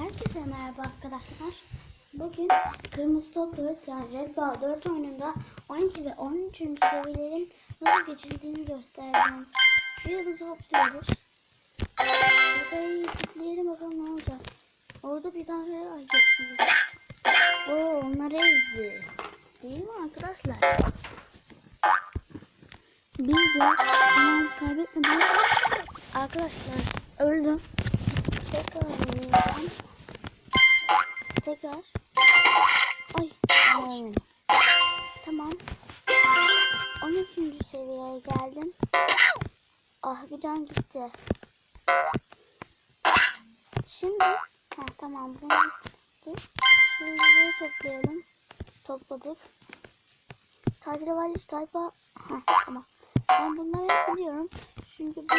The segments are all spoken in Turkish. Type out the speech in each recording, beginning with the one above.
Herkese merhaba arkadaşlar. Bugün Kırmızı Top 4 yani Red Ball 4 oyununda 12 ve 13. seviyelerin nasıl geçildiğini göstereceğim. Şu yıldızı hopluyoruz. Şurayı tıklayalım bakalım ne olacak. Orada bir tane ay geçti. Oo onları ezdi. Değil mi arkadaşlar? Biz de tamam kaybetmedim. Arkadaşlar öldüm. Tekrar. Tekrar. Ay. Aynen. Tamam. 13. seviyeye geldim. Ah bir can gitti. Şimdi ha tamam bunu Şöyle toplayalım. Topladık. Tadrevali galiba ha tamam. Ben bunları biliyorum. Çünkü bu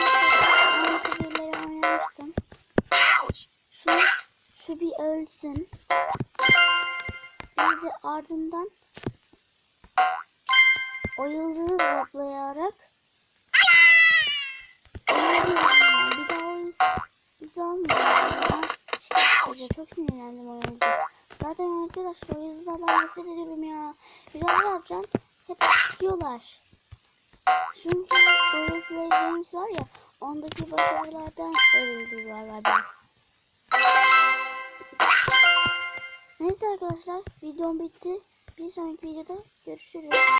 seviyeleri oynamıştım. Ölsün. Biz de ardından o yıldızı toplayarak bir daha o yıldızı almayacağım. Ben şey, çok sinirlendim o yıldızı. Zaten arkadaşlar o yıldızlardan nefret ediyorum ya. Biraz ne yapacağım? Hep çıkıyorlar. Çünkü Royal Play Games var ya ondaki başarılardan yıldızlar var benim. Arkadaşlar videom bitti. Bir sonraki videoda görüşürüz.